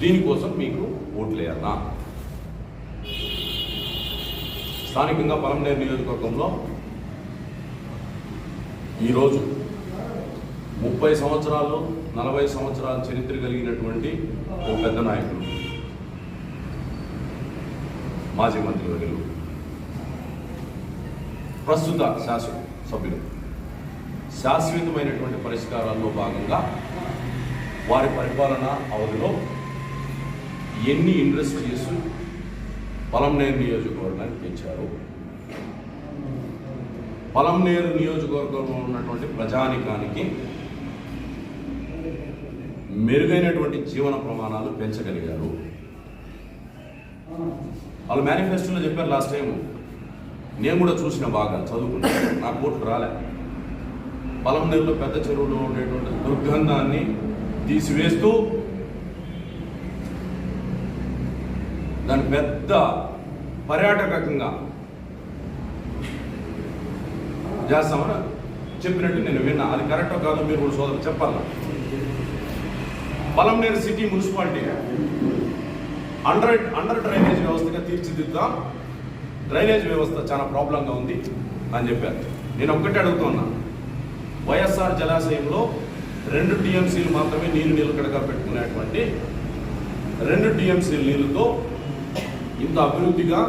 దీనికోసం మీకు ఓట్లేయాలా స్థానికంగా పలంనేరు నియోజకవర్గంలో ఈరోజు ముప్పై సంవత్సరాలు నలభై సంవత్సరాల చరిత్ర కలిగినటువంటి ఓ పెద్ద నాయకుడు మాజీ మంత్రి వర్యులు ప్రస్తుత శాసన సభ్యులు. శాశ్వతమైనటువంటి పరిష్కారాల్లో భాగంగా వారి పరిపాలన అవధిలో ఎన్ని ఇండస్ట్రీస్ పలంనేరు నియోజకవర్గానికి పెంచారు పలంనేరు నియోజకవర్గంలో ఉన్నటువంటి ప్రజానికానికి మెరుగైనటువంటి జీవన ప్రమాణాలు పెంచగలిగారు. వాళ్ళు మేనిఫెస్టోలో చెప్పారు లాస్ట్ టైం నేను కూడా చూసిన బాగా చదువుకున్నాను నా కోర్టు రాలే. పలంనేరులో పెద్ద చెరువులో ఉండేటువంటి దుర్గంధాన్ని తీసివేస్తూ దాని పెద్ద పర్యాటకంగా చేస్తామని చెప్పినట్టు నేను విన్నా. అది కరెక్టో కాదు మీరు కూడా సోదరు చెప్పాల? Palamaneru city municipality. Under under drainage వ్యవస్థగా తీర్చిదిద్దాం. డ్రైనేజ్ వ్యవస్థ చాలా ప్రాబ్లంగా ఉంది అని చెప్పారు. నేను ఒక్కటే అడుగుతున్నా వైఎస్ఆర్ జలాశయంలో రెండు టీఎంసీలు మాత్రమే నీరు నిలకడగా పెట్టుకునేటువంటి రెండు టీఎంసీల నీళ్ళతో ఇంత అభివృద్ధిగా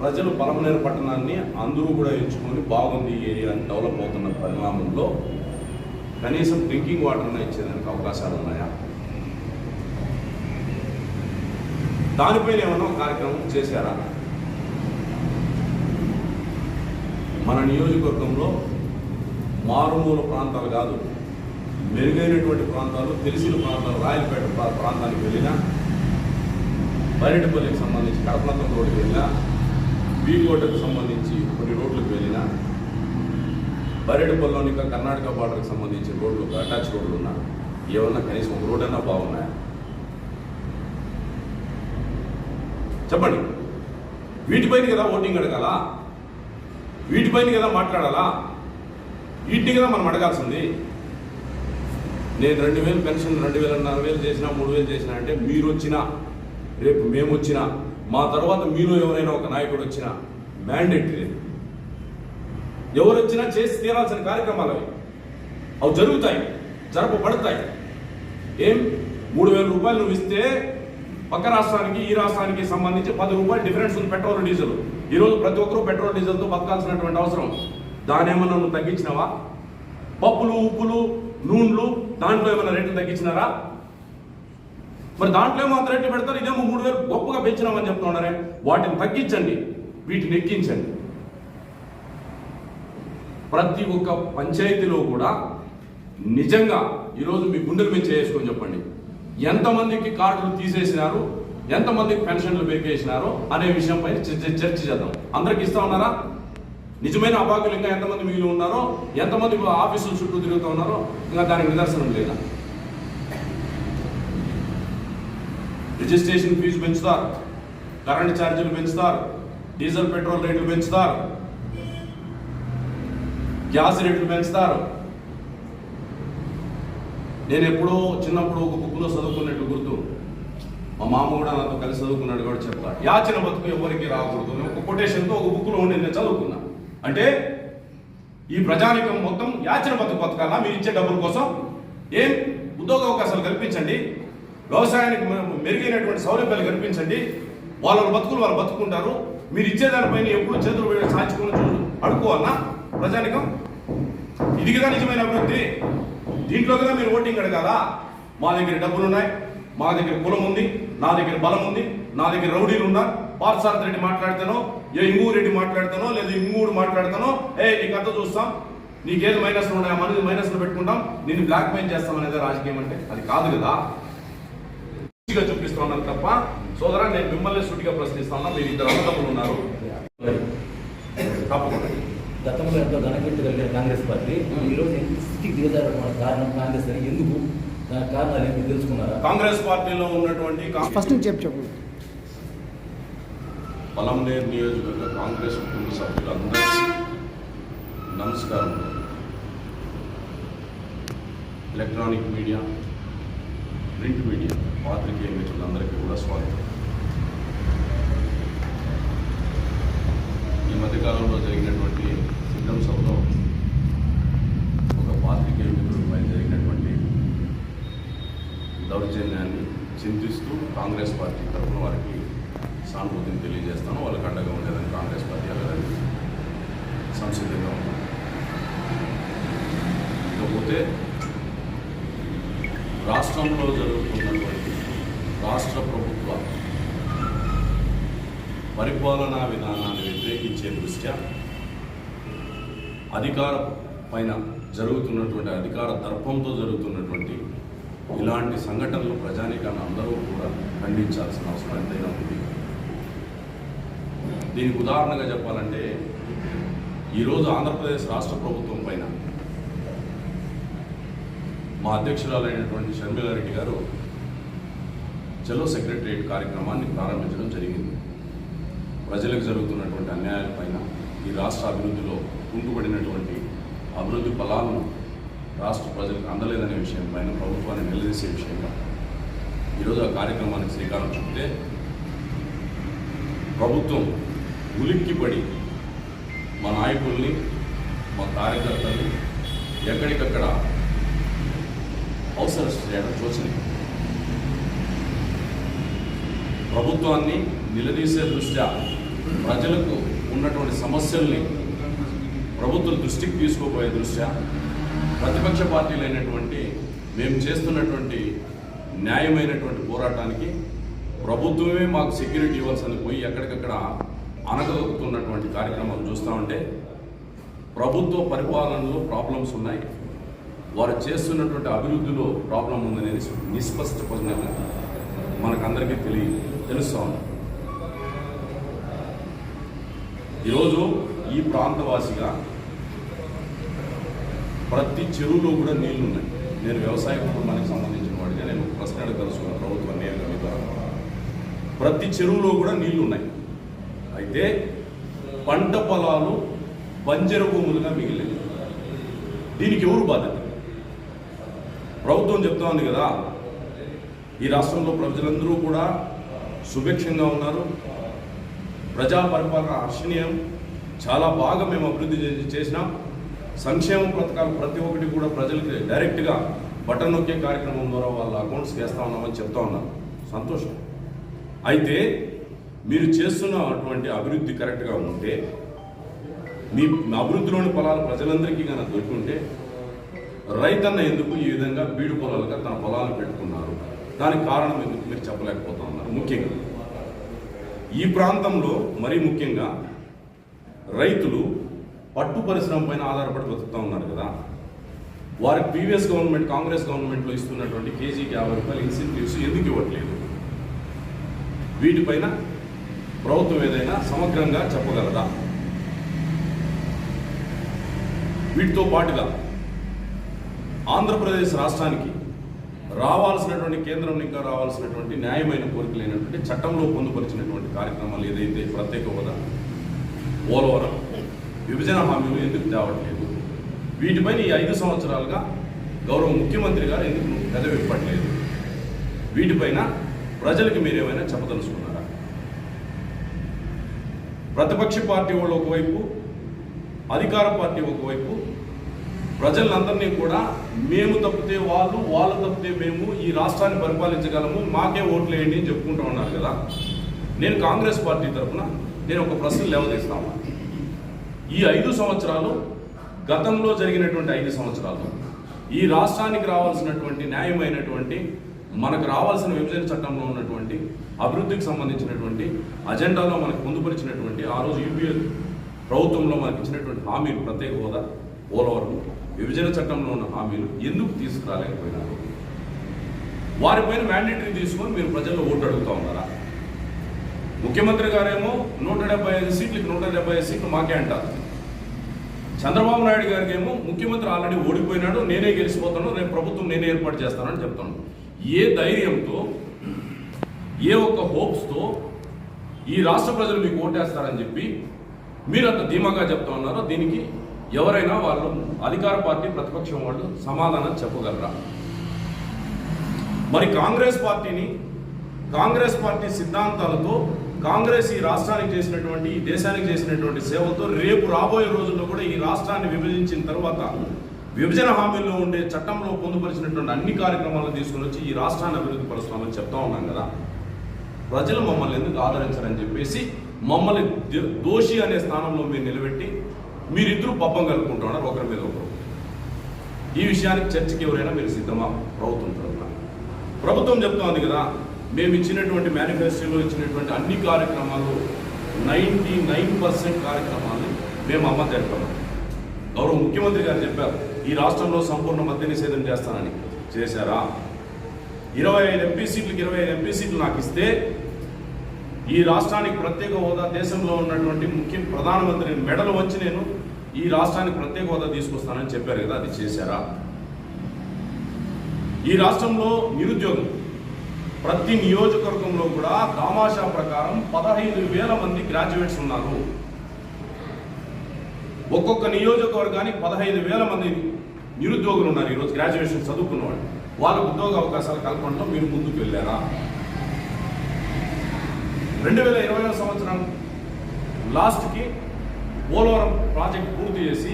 ప్రజలు బలమైన పట్టణాన్ని అందరూ కూడా ఎంచుకొని బాగుంది ఈ ఏరియా అని డెవలప్ అవుతున్న పరిణామంలో కనీసం డ్రింకింగ్ వాటర్ని ఇచ్చేదానికి అవకాశాలు ఉన్నాయా? దానిపైన ఏమన్నా కార్యక్రమం చేశారా? మన నియోజకవర్గంలో మారుమూల ప్రాంతాలు కాదు మెరుగైనటువంటి ప్రాంతాలు తెలిసిన ప్రాంతాలు రాయలపేట ప్రాంతానికి వెళ్ళినా బైరెడ్డిపల్లికి సంబంధించి కడపనంతం రోడ్డుకి వెళ్ళినా బీగోటకు సంబంధించి కొన్ని రోడ్లకు వెళ్ళినా బైరెడ్డిపల్లిలోని ఇంకా కర్ణాటక బార్డర్కి సంబంధించి రోడ్లు అటాచ్ రోడ్లు ఉన్నా ఏమన్నా కనీసం ఒక రోడ్ అన్నా బాగున్నాయా? చెప్పండి. వీటిపైన కదా ఓటింగ్ అడగాలా? వీటిపైన కదా మాట్లాడాలా? వీటిని కదా మనం అడగాల్సింది. నేను రెండు వేలు పెన్షన్ రెండు వేల నాలుగు వేలు చేసినా మూడు వేలు చేసినా అంటే మీరు వచ్చినా రేపు మేము వచ్చినా మా తర్వాత మీరు ఎవరైనా ఒక నాయకుడు వచ్చినా మ్యాండేటరీ ఎవరు వచ్చినా చేసి తీరాల్సిన కార్యక్రమాలు అవి. అవి జరుగుతాయి జరపబడతాయి. ఏం? మూడు వేల రూపాయలు నువ్వు ఇస్తే పక్క రాష్ట్రానికి ఈ రాష్ట్రానికి సంబంధించి పది రూపాయలు డిఫరెన్స్ ఉంది పెట్రోల్ డీజిల్. ఈరోజు ప్రతి ఒక్కరూ పెట్రోల్ డీజిల్తో బతకాల్సినటువంటి అవసరం. దాని ఏమన్నా నువ్వు తగ్గించినావా? పప్పులు ఉప్పులు నూనెలు దాంట్లో ఏమైనా రేట్లు తగ్గించినారా? మరి దాంట్లో ఏమో అంత రేట్లు పెడతారు ఇదేమో మూడు వేలు గొప్పగా పెంచినామని చెప్తున్నారే వాటిని తగ్గించండి వీటిని ఎక్కించండి. ప్రతి ఒక్క పంచాయతీలో కూడా నిజంగా ఈరోజు మీ గుండెలు మీద చేసుకొని చెప్పండి. ఎంతమందికి కార్డులు తీసేసినారు ఎంతమందికి పెన్షన్లు పెరిగేసినారో అనే విషయంపై చర్చ చర్చ చేద్దాం. అందరికి ఇస్తా ఉన్నారా? నిజమైన అభాగ్యులు ఇంకా ఎంతమంది మిగిలి ఉన్నారో ఎంతమంది ఆఫీసుల చుట్టూ తిరుగుతూ ఉన్నారో ఇంకా దానికి నిదర్శనం లేదా? రిజిస్ట్రేషన్ ఫీజు పెంచుతారు కరెంట్ ఛార్జీలు పెంచుతారు డీజిల్ పెట్రోల్ రేట్లు పెంచుతారు గ్యాస్ రేట్లు పెంచుతారు. నేను ఎప్పుడో చిన్నప్పుడు ఒక బుక్లో చదువుకున్నట్టు గుర్తు. మా మామ కూడా నాతో కలిసి చదువుకున్నాడు కూడా చెప్తా యాచన బతుకు ఎవరికి రాకూడదు నేను ఒక కొటేషన్తో ఒక బుక్లో ఉండి నేను చదువుకున్నా. అంటే ఈ ప్రజానికం మొత్తం యాచన బతుకు బతకాలా? మీరు ఇచ్చే డబ్బుల కోసం ఏం ఉద్యోగ అవకాశాలు కల్పించండి. వ్యవసాయానికి మెరుగైనటువంటి సౌలభ్యాలు కల్పించండి. వాళ్ళ బతుకులు వాళ్ళు బతుకుంటారు. మీరు ఇచ్చేదానిపైన ఎప్పుడు చేతులు సాధించుకుని చూ అడుకోవాలన్నా ప్రజానికం. ఇది కదా నిజమైన అభివృద్ధి. దీంట్లో కదా మీరు ఓటింగ్ అడగాలా? మా దగ్గర డబ్బులు ఉన్నాయి మా దగ్గర కులం ఉంది. నా దగ్గర బలం ఉంది. నా దగ్గర రౌడీలు ఉన్నారు పార్సారథ రెడ్డి మాట్లాడతానో ఏ ఇంగూరు రెడ్డి మాట్లాడతానో లేదా ఇంగూరు మాట్లాడతానో ఏ నీకు అంత చూస్తాం. నీకేది మైనస్లు ఉన్నాయో మనది మైనస్లు పెట్టుకుంటాం. నిన్ను బ్లాక్ మెయిల్ చేస్తామనేది రాజకీయం అంటే. అది కాదు కదా. ఉన్నాను తప్ప సోదరా నేను మిమ్మల్ని సూటిగా ప్రశ్నిస్తా ఉన్నా మీరు ఇద్దరు అన్నదమ్ములు ఉన్నారు. తప్పకుండా. గతంలో ఎంతో ఘనకీర్తి కలిగిన కాంగ్రెస్ పార్టీ ఈ రోజు ఎంత స్థితికి దిగజారడం కారణం కాంగ్రెస్ అని ఎందుకు దాని కారణాలు ఏంటి తెలుసుకున్నారా? కాంగ్రెస్ పార్టీలో ఉన్నటువంటి ఫస్ట్ నుంచి చెప్పు చెప్పు. పలంనేరు నియోజకవర్గ కాంగ్రెస్ కుటుంబ సభ్యులందరికీ నమస్కారం. Electronic media print media. పాత్రికేయ మిత్రులందరికీ కూడా స్వాగతం. ఈ మధ్యకాలంలో జరిగినటువంటి సిద్ధం సభలో ఒక పాత్రికేయ మిత్రులపై జరిగినటువంటి దౌర్జన్యాన్ని చింతిస్తూ కాంగ్రెస్ పార్టీ తరఫున వారికి సానుభూతిని తెలియజేస్తాను. వాళ్ళకి అండగా ఉండేదని కాంగ్రెస్ పార్టీ అలాగే సంసిద్ధంగా ఉంది ఇకపోతే రాష్ట్రంలో జరుగుతున్నటువంటి రాష్ట్ర ప్రభుత్వ పరిపాలనా విధానాన్ని వ్యతిరేకించే దృష్ట్యా అధికార పైన జరుగుతున్నటువంటి అధికార దర్పంతో జరుగుతున్నటువంటి ఇలాంటి సంఘటనలు ప్రజానీకాన్ని అందరూ కూడా ఖండించాల్సిన అవసరం ఎంతైనా ఉంది. దీనికి ఉదాహరణగా చెప్పాలంటే ఈరోజు ఆంధ్రప్రదేశ్ రాష్ట్ర ప్రభుత్వం పైన మా అధ్యక్షురాలైనటువంటి షర్మిలారెడ్డి గారు చలో సెక్రటరియట్ కార్యక్రమాన్ని ప్రారంభించడం జరిగింది. ప్రజలకు జరుగుతున్నటువంటి అన్యాయాలపైన ఈ రాష్ట్ర అభివృద్ధిలో కుంటుపడినటువంటి అభివృద్ధి ఫలాలను రాష్ట్ర ప్రజలకు అందలేదనే విషయం పైన ప్రభుత్వాన్ని నిలదీసే విషయంగా ఈరోజు ఆ కార్యక్రమానికి శ్రీకారం చుట్టే ప్రభుత్వం ఉలిక్కిపడి మా నాయకుల్ని మా కార్యకర్తల్ని ఎక్కడికక్కడ అవసరం చేయడం చూసింది. ప్రభుత్వాన్ని నిలదీసే దృష్ట్యా ప్రజలకు ఉన్నటువంటి సమస్యల్ని ప్రభుత్వం దృష్టికి తీసుకోబోయే దృష్ట్యా ప్రతిపక్ష పార్టీలైనటువంటి మేము చేస్తున్నటువంటి న్యాయమైనటువంటి పోరాటానికి ప్రభుత్వమే మాకు సెక్యూరిటీ ఇవ్వాల్సింది. పోయి ఎక్కడికక్కడ అనగలుగుతున్నటువంటి కార్యక్రమాలు చూస్తూ ఉంటే ప్రభుత్వ పరిపాలనలో ప్రాబ్లమ్స్ ఉన్నాయి. వారు చేస్తున్నటువంటి అభివృద్ధిలో ప్రాబ్లం ఉందనేది నిస్పష్టంగా మనకందరికీ తెలియదు. తెలుస్తూ ఉంది ఈరోజు ఈ ప్రాంతవాసిగా ప్రతి చెరువులో కూడా నీళ్ళు ఉన్నాయి నేను వ్యవసాయ కుటుంబానికి సంబంధించిన వాడిగా నేను ప్రశ్న అడగదలుచుకున్న ప్రభుత్వం నేరుగా మీ ద్వారా ప్రతి చెరువులో కూడా నీళ్ళు ఉన్నాయి అయితే పంట పొలాలు బంజర భూములుగా మిగిలినవి దీనికి ఎవరు బాధ్యత? ప్రభుత్వం చెప్తా ఉంది కదా. ఈ రాష్ట్రంలో ప్రజలందరూ కూడా సుభిక్షంగా ఉన్నారు. ప్రజా పరిపాలన హర్షణీయం చాలా బాగా మేము అభివృద్ధి చేసినాం. సంక్షేమ పథకాలు ప్రతి ఒక్కటి కూడా ప్రజలకి డైరెక్ట్గా బటన్ నొక్కే కార్యక్రమం ద్వారా వాళ్ళ అకౌంట్స్కి వేస్తూ ఉన్నామని చెప్తా ఉన్నారు. సంతోషం. అయితే మీరు చేస్తున్న అటువంటి అభివృద్ధి కరెక్ట్గా ఉంటే మీ అభివృద్ధిలోని పొలాలు ప్రజలందరికీ కనుక దొరికి ఉంటే రైతన్న ఎందుకు ఈ విధంగా బీడు పొలాలుగా తన పొలాలు పెట్టుకున్నారు? దానికి కారణం ఎందుకు మీరు చెప్పలేకపోతా ఉన్నారు ముఖ్యంగా ఈ ప్రాంతంలో మరీ ముఖ్యంగా రైతులు పట్టు పరిశ్రమ పైన ఆధారపడి బతుకుతూ ఉన్నారు కదా. వారికి ప్రీవియస్ గవర్నమెంట్ కాంగ్రెస్ గవర్నమెంట్లో ఇస్తున్నటువంటి కేజీకి యాభై రూపాయలు ఇన్సెంటివ్స్ ఎందుకు ఇవ్వట్లేదు? వీటిపైన ప్రభుత్వం ఏదైనా సమగ్రంగా చెప్పగలదా? వీటితో పాటుగా ఆంధ్రప్రదేశ్ రాష్ట్రానికి రావాల్సినటువంటి కేంద్రం ఇంకా రావాల్సినటువంటి న్యాయమైన కోరికలు అయినటువంటి చట్టంలో పొందుపరిచినటువంటి కార్యక్రమాలు ఏదైతే ప్రత్యేక హోదా పోలవరం విభజన హామీలు ఎందుకు తేవట్లేదు? వీటిపైన ఈ ఐదు సంవత్సరాలుగా గౌరవ ముఖ్యమంత్రి గారు ఎందుకు పెదవిప్పట్లేదు? వీటిపైన ప్రజలకి మీరేమైనా చెప్పదలుచుకున్నారా? ప్రతిపక్ష పార్టీ వాళ్ళు ఒకవైపు అధికార పార్టీ ఒకవైపు ప్రజలందరినీ కూడా మేము తప్పితే వాళ్ళు వాళ్ళు తప్పితే మేము ఈ రాష్ట్రాన్ని పరిపాలించగలము మాకే ఓట్లు వేయండి అని చెప్పుకుంటూ ఉన్నారు కదా. నేను కాంగ్రెస్ పార్టీ తరఫున నేను ఒక ప్రశ్న లేవదీస్తాను ఈ ఐదు సంవత్సరాలు గతంలో జరిగినటువంటి ఐదు సంవత్సరాలు ఈ రాష్ట్రానికి రావాల్సినటువంటి న్యాయమైనటువంటి మనకు రావాల్సిన విభజన చట్టంలో ఉన్నటువంటి అభివృద్ధికి సంబంధించినటువంటి అజెండాలో మనకు పొందుపరిచినటువంటి ఆ రోజు యూపీఏ ప్రభుత్వంలో మనకి ఇచ్చినటువంటి హామీలు ప్రత్యేక హోదా పోలవరం విభజన చట్టంలో ఉన్న హామీలు ఎందుకు తీసుకురాలేకపోయినారు? వారిపైన మ్యాండేటరీ తీసుకొని మీరు ప్రజల్లో ఓటు అడుగుతా ఉన్నారా? ముఖ్యమంత్రి గారేమో నూట డెబ్బై ఐదు సీట్లకి నూట డెబ్బై ఐదు సీట్లు మాకే అంటారు. చంద్రబాబు నాయుడు గారికి ఏమో ముఖ్యమంత్రి ఆల్రెడీ ఓడిపోయినాడు నేనే గెలిచిపోతాను రేపు ప్రభుత్వం నేనే ఏర్పాటు చేస్తానని చెప్తాను. ఏ ధైర్యంతో ఏ ఒక్క హోప్స్తో ఈ రాష్ట్ర ప్రజలు మీకు ఓటేస్తారని చెప్పి మీరు అంత ధీమాగా చెప్తా ఉన్నారో దీనికి ఎవరైనా వాళ్ళు అధికార పార్టీ ప్రతిపక్షం వాళ్ళు సమాధానం చెప్పగలరా? మరి కాంగ్రెస్ పార్టీని కాంగ్రెస్ పార్టీ సిద్ధాంతాలతో కాంగ్రెస్ ఈ రాష్ట్రానికి చేసినటువంటి ఈ దేశానికి చేసినటువంటి సేవలతో రేపు రాబోయే రోజుల్లో కూడా ఈ రాష్ట్రాన్ని విభజించిన తర్వాత విభజన హామీల్లో ఉండే చట్టంలో పొందుపరిచినటువంటి అన్ని కార్యక్రమాలను తీసుకుని వచ్చి ఈ రాష్ట్రాన్ని అభివృద్ధి పరుస్తామని చెప్తా ఉన్నాం కదా. ప్రజలు మమ్మల్ని ఎందుకు ఆదరించారని చెప్పేసి మమ్మల్ని దోషి అనే స్థానంలో మీరు నిలబెట్టి మీరిద్దరూ పబ్బం కలుపుకుంటున్నారు ఒకరి మీద ఒకరు. ఈ విషయానికి చర్చకి ఎవరైనా మీరు సిద్ధమా? ప్రభుత్వం తరఫున ప్రభుత్వం చెప్తోంది కదా మేము ఇచ్చినటువంటి మేనిఫెస్టోలో ఇచ్చినటువంటి అన్ని కార్యక్రమాలు నైంటీ నైన్ పర్సెంట్ కార్యక్రమాన్ని మేము అమ్మ తెలిపాము గౌరవ ముఖ్యమంత్రి గారు చెప్పారు ఈ రాష్ట్రంలో సంపూర్ణ మద్య నిషేధం చేస్తానని. చేశారా? ఇరవై ఐదు ఎంపీ సీట్లకు ఇరవై ఐదు ఎంపీ సీట్లు నాకు ఇస్తే ఈ రాష్ట్రానికి ప్రత్యేక హోదా దేశంలో ఉన్నటువంటి ముఖ్య ప్రధానమంత్రి మెడలు వచ్చి నేను ఈ రాష్ట్రానికి ప్రత్యేక హోదా తీసుకొస్తానని చెప్పారు కదా అది చేశారా? ఈ రాష్ట్రంలో నిరుద్యోగం ప్రతి నియోజకవర్గంలో కూడా దామాషా ప్రకారం పదహైదు వేల మంది గ్రాడ్యుయేట్స్ ఉన్నారు. ఒక్కొక్క నియోజకవర్గానికి పదహైదు వేల మంది నిరుద్యోగులు ఉన్నారు ఈరోజు గ్రాడ్యుయేషన్ చదువుకున్న వాళ్ళు. వాళ్ళకు ఉద్యోగ అవకాశాలు కల్పడంలో మీరు ముందుకు వెళ్ళారా? రెండు వేల ఇరవై సంవత్సరం లాస్ట్కి పోలవరం ప్రాజెక్ట్ పూర్తి చేసి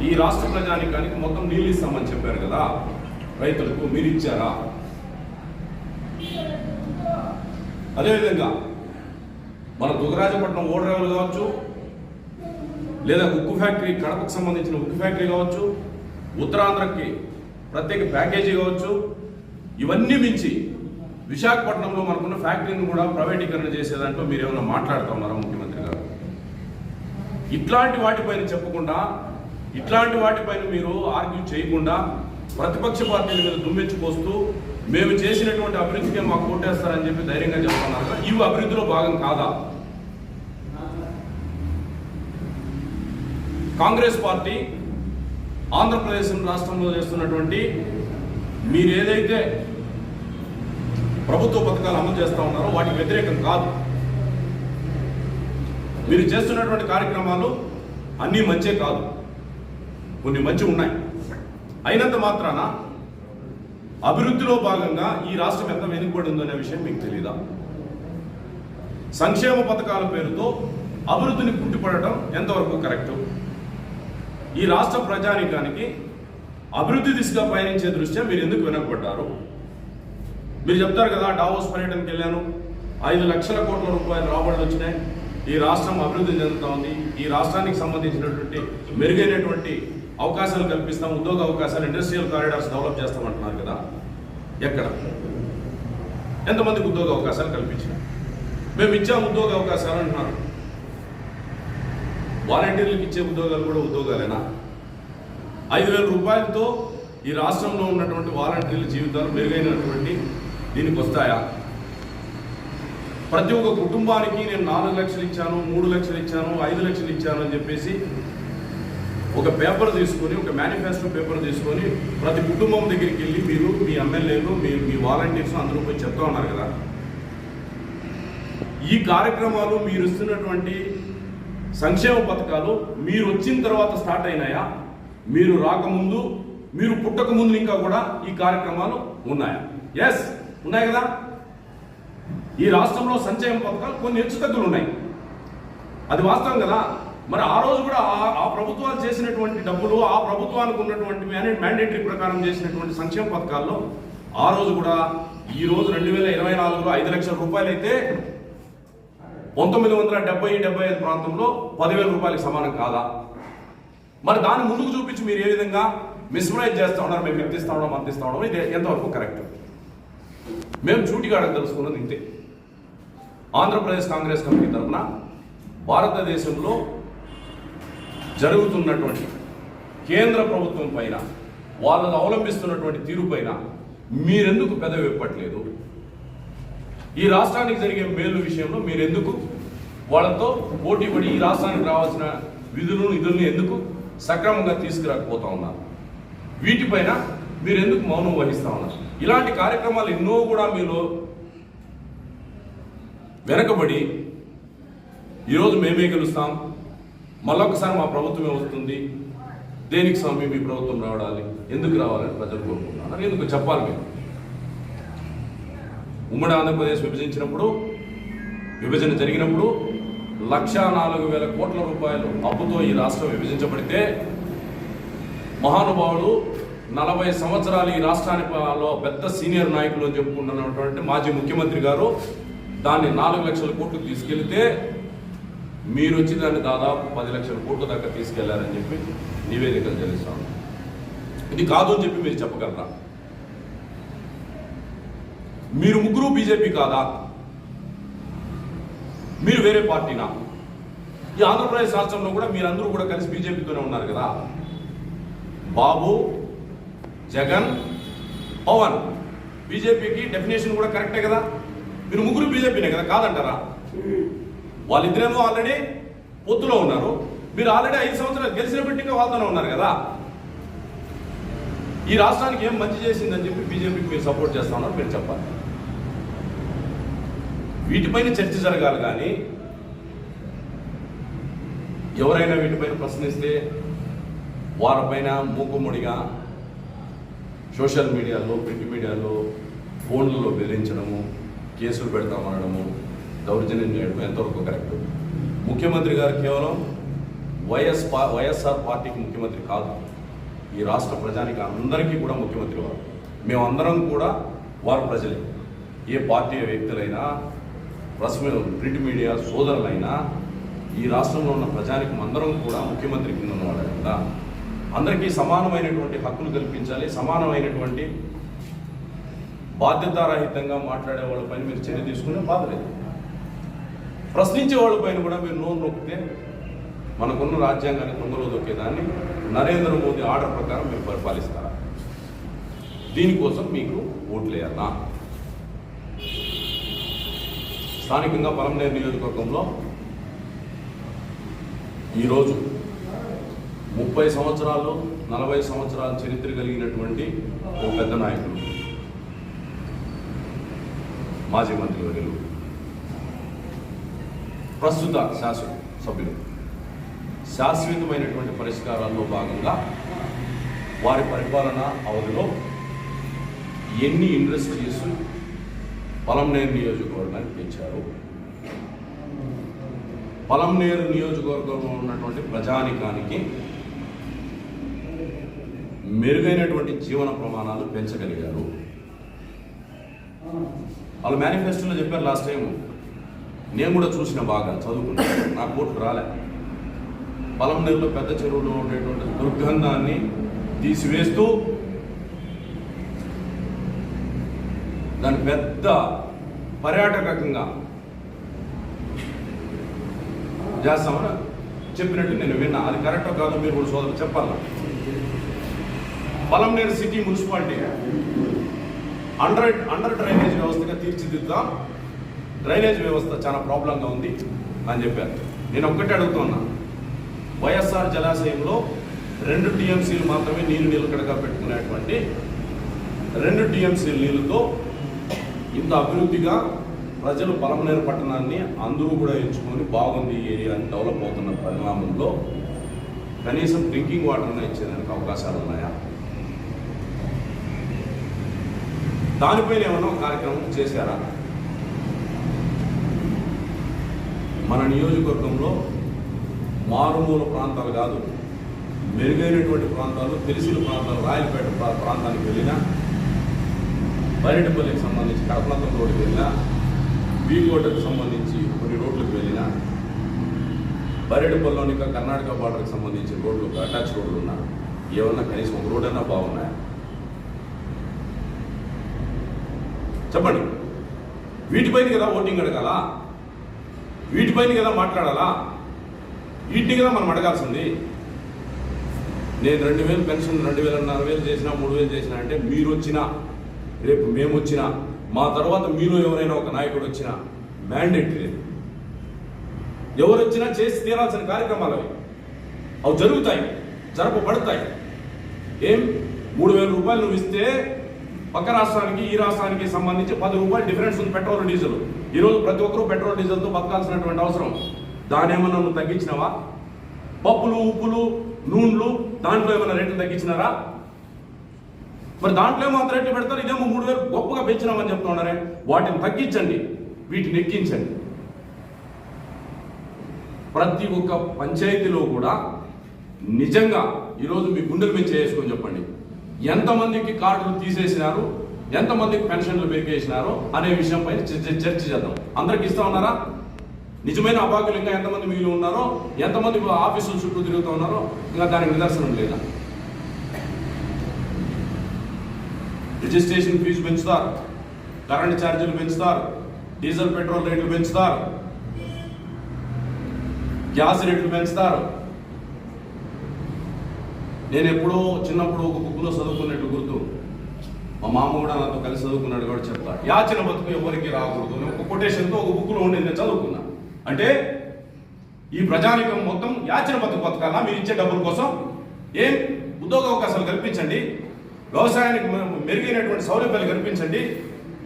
ఈ రాష్ట్ర ప్రజానికానికి మొత్తం నీళ్ళు ఇస్తామని చెప్పారు కదా. రైతులకు మీరు ఇచ్చారా? అదేవిధంగా మన దుగరాజపట్నం ఓడరేవులు కావచ్చు లేదా ఉక్కు ఫ్యాక్టరీ కడపకు సంబంధించిన ఉక్కు ఫ్యాక్టరీ కావచ్చు ఉత్తరాంధ్రకి ప్రత్యేక ప్యాకేజీ కావచ్చు ఇవన్నీ మించి విశాఖపట్నంలో మనకున్న ఫ్యాక్టరీని కూడా ప్రైవేటీకరణ చేసేదాంట్లో మీరు ఏమైనా మాట్లాడుతున్నారా ఇట్లాంటి వాటిపైన చెప్పకుండా ఇట్లాంటి వాటిపైన మీరు ఆర్గ్యూ చేయకుండా ప్రతిపక్ష పార్టీల మీద దుమ్మెచ్చిపోస్తూ మేము చేసినటువంటి అభివృద్ధికే మాకు కోటేస్తారని చెప్పి ధైర్యంగా చెప్తున్నారు ఇవి అభివృద్ధిలో భాగం కాదా? కాంగ్రెస్ పార్టీ ఆంధ్రప్రదేశ్ రాష్ట్రంలో చేస్తున్నటువంటి మీరు ఏదైతే ప్రభుత్వ పథకాలు అమలు చేస్తూ ఉన్నారో వాటికి వ్యతిరేకం కాదు. మీరు చేస్తున్నటువంటి కార్యక్రమాలు అన్నీ మంచే కాదు. కొన్ని మంచి ఉన్నాయి. అయినంత మాత్రాన అభివృద్ధిలో భాగంగా ఈ రాష్ట్రం ఎంత వెనుకబడి ఉందనే విషయం మీకు తెలీదా? సంక్షేమ పథకాల పేరుతో అభివృద్ధిని పుట్టిపడటం ఎంతవరకు కరెక్టు? ఈ రాష్ట్ర ప్రజానీకానికి అభివృద్ధి దిశగా పయనించే దృష్ట్యా మీరు ఎందుకు వెనకబడ్డారు? మీరు చెప్తారు కదా డావోస్ పర్యటనకి వెళ్ళాను. ఐదు లక్షల కోట్ల రూపాయలు రాబడులు వచ్చినాయి. ఈ రాష్ట్రం అభివృద్ధి చెందుతా ఉంది. ఈ రాష్ట్రానికి సంబంధించినటువంటి మెరుగైనటువంటి అవకాశాలు కల్పిస్తాం. ఉద్యోగ అవకాశాలు ఇండస్ట్రియల్ కారిడార్స్ డెవలప్ చేస్తామంటున్నారు కదా. ఎక్కడ? ఎంతమందికి ఉద్యోగ అవకాశాలు కల్పించిన? మేము ఇచ్చాం ఉద్యోగ అవకాశాలు అంటున్నారు. వాలంటీర్లకు ఇచ్చే ఉద్యోగాలు కూడా ఉద్యోగాలేనా? ఐదు వేల రూపాయలతో ఈ రాష్ట్రంలో ఉన్నటువంటి వాలంటీర్ల జీవితాలు మెరుగైనటువంటి దీనికి వస్తాయా? ప్రతి ఒక్క కుటుంబానికి నేను నాలుగు లక్షలు ఇచ్చాను మూడు లక్షలు ఇచ్చాను ఐదు లక్షలు ఇచ్చాను అని చెప్పేసి ఒక పేపర్ తీసుకొని ఒక మేనిఫెస్టో పేపర్ తీసుకొని ప్రతి కుటుంబం దగ్గరికి వెళ్ళి మీరు మీ ఎమ్మెల్యేలు మీ మీ వాలంటీర్స్ అందరూ పోయి చెప్తా ఉన్నారు కదా. ఈ కార్యక్రమాలు మీరు ఇస్తున్నటువంటి సంక్షేమ పథకాలు మీరు వచ్చిన తర్వాత స్టార్ట్ అయినాయా? మీరు రాకముందు మీరు పుట్టకముందు ఇంకా కూడా ఈ కార్యక్రమాలు ఉన్నాయా? ఎస్ ఉన్నాయి కదా? ఈ రాష్ట్రంలో సంక్షేమ పథకాలు కొన్ని హెచ్చుతగ్గులు ఉన్నాయి అది వాస్తవం కదా? మరి ఆ రోజు కూడా ఆ- ప్రభుత్వాలు చేసినటువంటి డబ్బులు ఆ ప్రభుత్వానికి ఉన్నటువంటి మ్యాండేటరీ ప్రకారం చేసినటువంటి సంక్షేమ పథకాల్లో ఆ రోజు కూడా ఈ రోజు రెండు వేల ఇరవై నాలుగులో ఐదు లక్షల రూపాయలు అయితే పంతొమ్మిది వందల డెబ్బై డెబ్బై ఐదు ప్రాంతంలో పదివేల రూపాయలకు సమానం కాదా? మరి దాన్ని ముందుకు చూపించి మీరు ఏ విధంగా మిస్మరైజ్ చేస్తా ఉన్నారు మేము ఎత్తిస్తా ఉన్నాం అందిస్తా ఉన్నాం ఇది ఎంతవరకు కరెక్ట్ మేము చూటిగాడకు తెలుసుకున్నది ఇంతే. ఆంధ్రప్రదేశ్ కాంగ్రెస్ కమిటీ తరఫున భారతదేశంలో జరుగుతున్నటువంటి కేంద్ర ప్రభుత్వం పైన వాళ్ళు అవలంబిస్తున్నటువంటి తీరుపైన మీరెందుకు పెదవి విప్పట్లేదు? ఈ రాష్ట్రానికి జరిగే మేలు విషయంలో మీరెందుకు? వాళ్ళతో పోటీ పడి ఈ రాష్ట్రానికి రావాల్సిన విధులను నిధులను ఎందుకు సక్రమంగా తీసుకురాకపోతా ఉన్నారు? వీటిపైన మీరు ఎందుకు మౌనం వహిస్తా ఉన్నారు? ఇలాంటి కార్యక్రమాలు ఎన్నో కూడా మీలో వెనకబడి ఈరోజు మేమే గెలుస్తాం. మళ్ళొకసారి మా ప్రభుత్వమే వస్తుంది. దేనికి స్వామి మీ ప్రభుత్వం రావడాలి ఎందుకు రావాలని ప్రజలు కోరుకుంటున్నారు? ఎందుకు చెప్పాలి మీరు ఉమ్మడి ఆంధ్రప్రదేశ్ విభజించినప్పుడు విభజన జరిగినప్పుడు లక్షా నాలుగు వేల కోట్ల రూపాయలు అప్పుతో ఈ రాష్ట్రం విభజించబడితే మహానుభావుడు నలభై సంవత్సరాలు ఈ రాష్ట్రానిలో పెద్ద సీనియర్ నాయకులు అని చెప్పుకుంటున్నటువంటి మాజీ ముఖ్యమంత్రి గారు దాన్ని నాలుగు లక్షల కోట్లు తీసుకెళ్తే మీరు వచ్చి దాన్ని దాదాపు పది లక్షల కోట్ల దాకా తీసుకెళ్ళారని చెప్పి నివేదికలు తెలుస్తాను. ఇది కాదు అని చెప్పి మీరు చెప్పగలరా? మీరు ముగ్గురు బీజేపీ కాదా? మీరు వేరే పార్టీనా? ఈ ఆంధ్రప్రదేశ్ రాష్ట్రంలో కూడా మీరందరూ కూడా కలిసి బీజేపీతోనే ఉన్నారు కదా? బాబు జగన్ పవన్ బీజేపీకి డెఫినేషన్ కూడా కరెక్టే కదా? మీరు ముగ్గురు బీజేపీనే కదా కాదంటారా? వాళ్ళిద్దరేమో ఆల్రెడీ పొత్తులో ఉన్నారు. మీరు ఆల్రెడీ ఐదు సంవత్సరాలు గెలిచిన పెట్టిగా వాళ్ళతోనే ఉన్నారు కదా. ఈ రాష్ట్రానికి ఏం మంచి చేసిందని చెప్పి బీజేపీకి మీరు సపోర్ట్ చేస్తా ఉన్నారు మీరు చెప్పాలి. వీటిపైన చర్చ జరగాలి కానీ ఎవరైనా వీటిపైన ప్రశ్నిస్తే వారిపైన మూకుముడిగా సోషల్ మీడియాలో ప్రింట్ మీడియాలో ఫోన్లలో బెదిరించడము కేసులు పెడతామనడము దౌర్జన్యం చేయడం ఎంతవరకు కరెక్ట్? ముఖ్యమంత్రి గారు కేవలం వైఎస్ వైఎస్ఆర్ పార్టీకి ముఖ్యమంత్రి కాదు. ఈ రాష్ట్ర ప్రజానికి అందరికీ కూడా ముఖ్యమంత్రి వారు. మేమందరం కూడా వారు ప్రజలే. ఏ పార్టీ వ్యక్తులైనా ప్రెస్ ప్రింట్ మీడియా సోదరులైనా ఈ రాష్ట్రంలో ఉన్న ప్రజానికి అందరం కూడా ముఖ్యమంత్రి కింద ఉన్నవాడు కదా. అందరికీ సమానమైనటువంటి హక్కులు కల్పించాలి సమానమైనటువంటి బాధ్యతారహితంగా మాట్లాడే వాళ్ళ పైన మీరు చర్య తీసుకునే బాధ లేదు. ప్రశ్నించే వాళ్ళపైన కూడా మీరు నోరు నొక్కితే మనకున్న రాజ్యాంగాన్ని తొందరలో దొక్కేదాన్ని నరేంద్ర మోదీ ఆర్డర్ ప్రకారం మీరు పరిపాలిస్తారా? దీనికోసం మీకు ఓట్లేయాలా? స్థానికంగా పలమనేరు నియోజకవర్గంలో ఈరోజు ముప్పై సంవత్సరాలు నలభై సంవత్సరాల చరిత్ర కలిగినటువంటి ఓ పెద్ద నాయకుడు. మాజీ మంత్రి వర్యులు ప్రస్తుత శాసన సభ్యులు. శాశ్వతమైనటువంటి పరిష్కారాల్లో భాగంగా వారి పరిపాలన అవధిలో ఎన్ని ఇండస్ట్రీస్ పలంనేరు నియోజకవర్గానికి పెంచారు. పలంనేరు నియోజకవర్గంలో ఉన్నటువంటి ప్రజానికానికి మెరుగైనటువంటి జీవన ప్రమాణాలు పెంచగలిగారు. వాళ్ళు మేనిఫెస్టోలో చెప్పారు లాస్ట్ టైం నేను కూడా చూసిన బాగా చదువుకున్నాను నా కోర్టు రాలే. పలంనేరులో పెద్ద చెరువులో ఉండేటువంటి దుర్గంధాన్ని తీసివేస్తూ దాని పెద్ద పర్యాటకంగా చేస్తామని చెప్పినట్టు నేను విన్నా. అది కరెక్టో కాదు మీరు కూడా సోదరు చెప్పాలా Palamaneru city municipality under under drainage వ్యవస్థగా తీర్చిదిద్దాం. డ్రైనేజ్ వ్యవస్థ చాలా ప్రాబ్లంగా ఉంది అని చెప్పారు. నేను ఒక్కటే అడుగుతున్నా. వైఎస్ఆర్ జలాశయంలో రెండు టీఎంసీలు మాత్రమే నీళ్ళు నిలకడగా పెట్టుకునేటువంటి రెండు టీఎంసీల నీళ్ళతో ఇంత అభివృద్ధిగా ప్రజలు పలమనేరు పట్టణాన్ని అందరూ కూడా ఎంచుకొని బాగుంది ఈ ఏరియా అని డెవలప్ అవుతున్న పరిణామంలో కనీసం డ్రింకింగ్ వాటర్ ఇచ్చేదానికి అవకాశాలు ఉన్నాయా? దానిపైన ఏమైనా కార్యక్రమం చేశారా? మన నియోజకవర్గంలో మారుమూల ప్రాంతాలు కాదు మెరుగైనటువంటి ప్రాంతాలు తెలిసిన ప్రాంతాలు రాయలపేట ప్రాంతానికి వెళ్ళినా బైరెడ్డిపల్లికి సంబంధించి కడపలంతం రోడ్డుకి వెళ్ళినా బీకోటకు సంబంధించి కొన్ని రోడ్లకు వెళ్ళినా బైరెడ్డిపల్లిలోని ఇంకా కర్ణాటక బార్డర్కి సంబంధించి రోడ్లు అటాచ్ రోడ్లు ఉన్నా ఏమన్నా కనీసం ఒక రోడ్ అన్నా బాగున్నాయా? చెప్పండి. వీటిపైన కదా ఓటింగ్ అడగాల? వీటిపైన కదా మాట్లాడాలా? వీటిని కదా మనం అడగాల్సింది. నేను రెండు వేలు పెన్షన్ రెండు వేల నాలుగు వేలు చేసినా మూడు వేలు చేసినా అంటే మీరు వచ్చినా రేపు మేము వచ్చినా మా తర్వాత మీరు ఎవరైనా ఒక నాయకుడు వచ్చినా మ్యాండేట్ లేదు. ఎవరు వచ్చినా చేసి తీరాల్సిన కార్యక్రమాలు అవి. అవి జరుగుతాయి జరపబడతాయి. ఏం? మూడు వేల రూపాయలు నువ్వు ఇస్తే పక్క రాష్ట్రానికి ఈ రాష్ట్రానికి సంబంధించి పది రూపాయలు డిఫరెన్స్ ఉంది పెట్రోల్ డీజిల్. ఈరోజు ప్రతి ఒక్కరూ పెట్రోల్ డీజిల్తో బతకాల్సినటువంటి అవసరం. దాని ఏమన్నా నువ్వు తగ్గించినావా? పప్పులు ఉప్పులు నూనెలు దాంట్లో ఏమైనా రేట్లు తగ్గించినారా? మరి దాంట్లో ఏమో అంత రేట్లు పెడతారు ఇదేమో మూడు వేలు గొప్పగా పెంచినామని చెప్తున్నారే వాటిని తగ్గించండి వీటిని ఎక్కించండి. ప్రతి ఒక్క పంచాయతీలో కూడా నిజంగా ఈరోజు మీ గుండెలు మీద చేసుకొని చెప్పండి. ఎంతమందికి కార్డులు తీసేసినారు ఎంతమందికి పెన్షన్లు పెరిగేసినారో అనే విషయంపై చర్చ చర్చ చేద్దాం. అందరికి ఇస్తా ఉన్నారా? నిజమైన అభాగ్యులు ఇంకా ఎంతమంది మిగిలి ఉన్నారో ఎంతమంది ఆఫీసుల చుట్టూ తిరుగుతూ ఉన్నారో ఇంకా దానికి నిదర్శనం లేదా? రిజిస్ట్రేషన్ ఫీజు పెంచుతారు కరెంట్ ఛార్జీలు పెంచుతారు డీజిల్ పెట్రోల్ రేట్లు పెంచుతారు గ్యాస్ రేట్లు పెంచుతారు. నేను ఎప్పుడో చిన్నప్పుడు ఒక బుక్లో చదువుకున్నట్టు గుర్తు మా మామ కూడా నాతో కలిసి చదువుకున్నాడు కూడా చెప్తా యాచన బతుకు ఎవరికి రాకూడదు అని ఒక కొటేషన్తో ఒక బుక్లో ఉండి నేను చదువుకున్నా. అంటే ఈ ప్రజానికం మొత్తం యాచన బతుకు బతకాలా? మీరు ఇచ్చే డబ్బుల కోసం? ఏం? ఉద్యోగ అవకాశాలు కల్పించండి. వ్యవసాయానికి మెరుగైనటువంటి సౌలభ్యాలు కల్పించండి.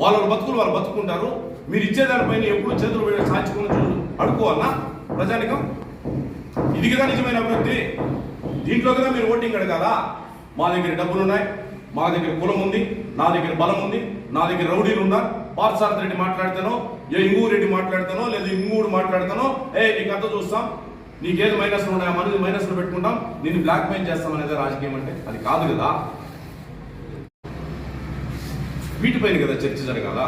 వాళ్ళ బతుకులు వాళ్ళు బతుకుంటారు. మీరు ఇచ్చేదానిపైన ఎప్పుడు చేతులు సాధించుకుని అడుక్కోవాలా? ప్రజానికం? ఇది కదా నిజమైన అభివృద్ధి. దీంట్లో కదా మీరు ఓటింగ్ అడగాలా? మా దగ్గర డబ్బులు ఉన్నాయి మా దగ్గర కులం ఉంది నా దగ్గర బలం ఉంది నా దగ్గర రౌడీలు ఉన్నారు పార్థసారథి రెడ్డి మాట్లాడతానో ఏ ఇంగూరు రెడ్డి మాట్లాడతానో లేదా ఇంగూడు మాట్లాడతానో ఏ నీకు అంత చూస్తాం. నీకేది మైనస్లు ఉన్నాయో మనది మైనస్లు పెట్టుకుంటాం. నేను బ్లాక్ మెయిల్ చేస్తాం అనేది రాజకీయం అంటే అది కాదు కదా. వీటిపైన కదా చర్చ జరగాల?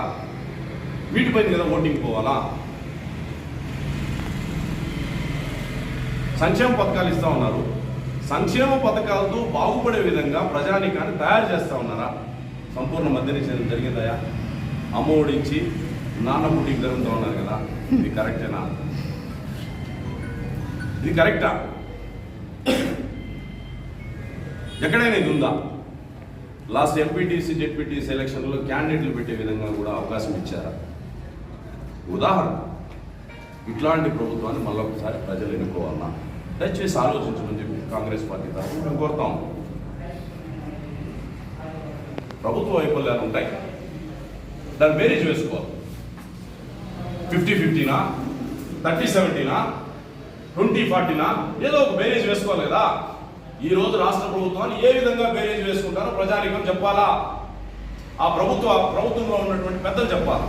వీటిపైన కదా ఓటింగ్ పోవాలా? సంక్షేమ పథకాలు ఇస్తా ఉన్నారు. సంక్షేమ పథకాలతో బాగుపడే విధంగా ప్రజానికాన్ని తయారు చేస్తా ఉన్నారా? సంపూర్ణ మధ్య నిషేధం జరిగిందయా అమ్మ ఒడిచ్చి నాన్న పుట్టికి జరుగుతూ ఉన్నారు కదా. ఇది కరెక్టేనా? ఇది కరెక్టా? ఎక్కడైనా ఇది ఉందా? లాస్ట్ ఎంపీటీసీ జెడ్పీటీసీ ఎలక్షన్లో క్యాండిడేట్లు పెట్టే విధంగా కూడా అవకాశం ఇచ్చారా? ఉదాహరణ ఇట్లాంటి ప్రభుత్వాన్ని మళ్ళొకసారి ప్రజలు ఎన్నుకోవాలన్నా దయచేసి ఆలోచించమని చెప్పి కాంగ్రెస్ పార్టీ తరఫున మేము కోరుతాం. ప్రభుత్వ వైఫల్యాలు ఉంటాయి. దాన్ని బేరీజ్ వేసుకోవాలి ఫిఫ్టీ ఫిఫ్టీనా? థర్టీ సెవెంటీనా? ట్వంటీ ఫార్టీనా? ఏదో ఒక బేరీజ్ వేసుకోవాలి కదా. ఈ రోజు రాష్ట్ర ప్రభుత్వాన్ని ఏ విధంగా బేరీజ్ వేసుకుంటారో ప్రజానికం చెప్పాలా? ఆ ప్రభుత్వ ప్రభుత్వంలో ఉన్నటువంటి పెద్దలు చెప్పాలి?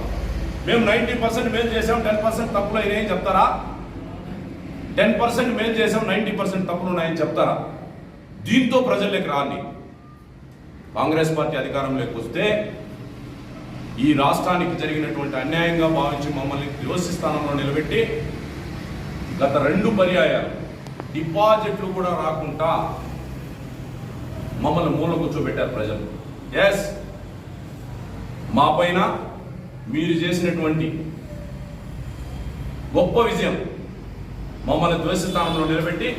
మేము నైంటీ పర్సెంట్ మేలు చేసాం టెన్ పర్సెంట్ తప్పులు అయినాయని చెప్తారా? టెన్ పర్సెంట్ మేలు చేసాం నైంటీ పర్సెంట్ తప్పులు ఉన్నాయని చెప్తారా దీంతో ప్రజల్లోకి రాని కాంగ్రెస్ పార్టీ అధికారంలోకి వస్తే ఈ రాష్ట్రానికి జరిగినటువంటి అన్యాయంగా భావించి మమ్మల్ని దివసి స్థానంలో నిలబెట్టి గత రెండు పర్యాయాలు డిపాజిట్లు కూడా రాకుండా మమ్మల్ని మూల కూర్చోబెట్టారు ప్రజలు. ఎస్ మా పైన మీరు చేసినటువంటి గొప్ప విజయం మమ్మల్ని ద్వేష స్థానంలో నిలబెట్టి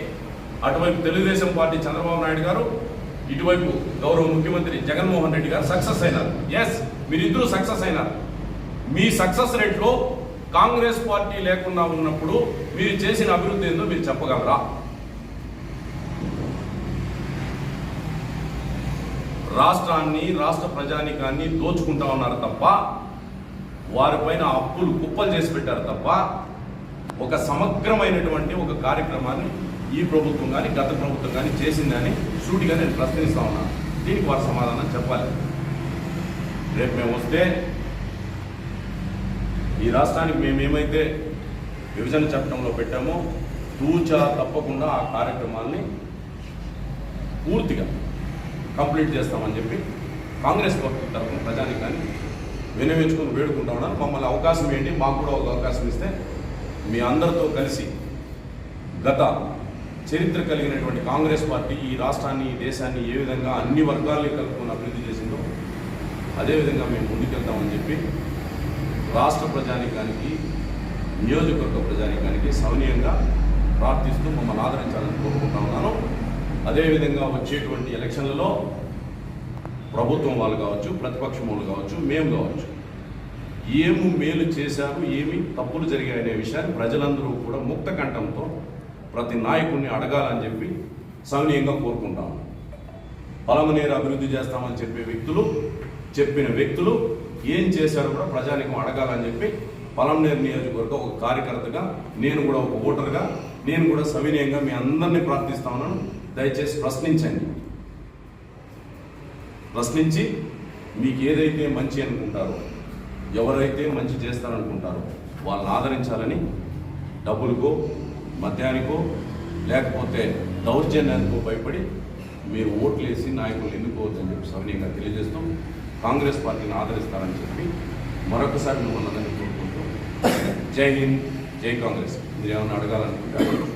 అటువైపు తెలుగుదేశం పార్టీ చంద్రబాబు నాయుడు గారు ఇటువైపు గౌరవ ముఖ్యమంత్రి జగన్మోహన్ రెడ్డి గారు సక్సెస్ అయినారు. ఎస్ మీరిద్దరూ సక్సెస్ అయినారు. మీ సక్సెస్ రేట్లో కాంగ్రెస్ పార్టీ లేకుండా ఉన్నప్పుడు మీరు చేసిన అభివృద్ధి ఏందో మీరు చెప్పగలరా? రాష్ట్రాన్ని రాష్ట్ర ప్రజానికాన్ని దోచుకుంటా ఉన్నారు తప్ప వారిపైన అప్పులు కుప్పలు చేసి పెట్టారు తప్ప ఒక సమగ్రమైనటువంటి ఒక కార్యక్రమాన్ని ఈ ప్రభుత్వం కానీ గత ప్రభుత్వం కానీ చేసిందని సూటిగా నేను ప్రశ్నిస్తా ఉన్నాను దీనికి వారు సమాధానం చెప్పాలి. రేపు మేము వస్తే ఈ రాష్ట్రానికి మేము ఏమైతే విభజన చట్టంలో పెట్టామో తూచా తప్పకుండా ఆ కార్యక్రమాల్ని పూర్తిగా కంప్లీట్ చేస్తామని చెప్పి కాంగ్రెస్ పార్టీ తరఫున ప్రజానికాన్ని వినవించుకుని వేడుకుంటా ఉన్నాను. మమ్మల్ని అవకాశం ఏంటి మాకు కూడా ఒక అవకాశం ఇస్తే మీ అందరితో కలిసి గత చరిత్ర కలిగినటువంటి కాంగ్రెస్ పార్టీ ఈ రాష్ట్రాన్ని ఈ దేశాన్ని ఏ విధంగా అన్ని వర్గాల్ని కలుపుకొని అభివృద్ధి చేసిందో అదేవిధంగా మేము ముందుకెళ్తామని చెప్పి రాష్ట్ర ప్రజానికానికి నియోజకవర్గ ప్రజానికానికి సౌనీయంగా ప్రార్థిస్తూ మమ్మల్ని ఆదరించాలని కోరుకుంటా ఉన్నాను. అదేవిధంగా వచ్చేటువంటి ఎలక్షన్లలో ప్రభుత్వం వాళ్ళు కావచ్చు ప్రతిపక్షం వాళ్ళు కావచ్చు మేము కావచ్చు ఏము మేలు చేశారు ఏమి తప్పులు జరిగాయనే విషయాన్ని ప్రజలందరూ కూడా ముక్త కంఠంతో ప్రతి నాయకుడిని అడగాలని చెప్పి సౌనీయంగా కోరుకుంటాము పొలమనేరు అభివృద్ధి చేస్తామని చెప్పే వ్యక్తులు చెప్పిన వ్యక్తులు ఏం చేశారో కూడా ప్రజానికం అడగాలని చెప్పి పొలంనేరు నియోజకవర్గ ఒక కార్యకర్తగా నేను కూడా ఒక ఓటర్గా నేను కూడా సవినయంగా మీ అందరినీ ప్రార్థిస్తా ఉన్నాను. దయచేసి ప్రశ్నించండి. ప్రశ్నించి మీకు ఏదైతే మంచి అనుకుంటారో ఎవరైతే మంచి చేస్తారనుకుంటారో వాళ్ళని ఆదరించాలని డబ్బులకో మద్యానికో లేకపోతే దౌర్జన్యానికో భయపడి మీరు ఓట్లు వేసి నాయకులు ఎన్నుకోవద్దని చెప్పి సవినీయంగా తెలియజేస్తూ కాంగ్రెస్ పార్టీని ఆదరిస్తారని చెప్పి మరొకసారి మిమ్మల్ని అందరినీ కోరుకుంటూ జై హింద్ జై కాంగ్రెస్. మీరు ఏమైనా అడగాలనుకుంటారు?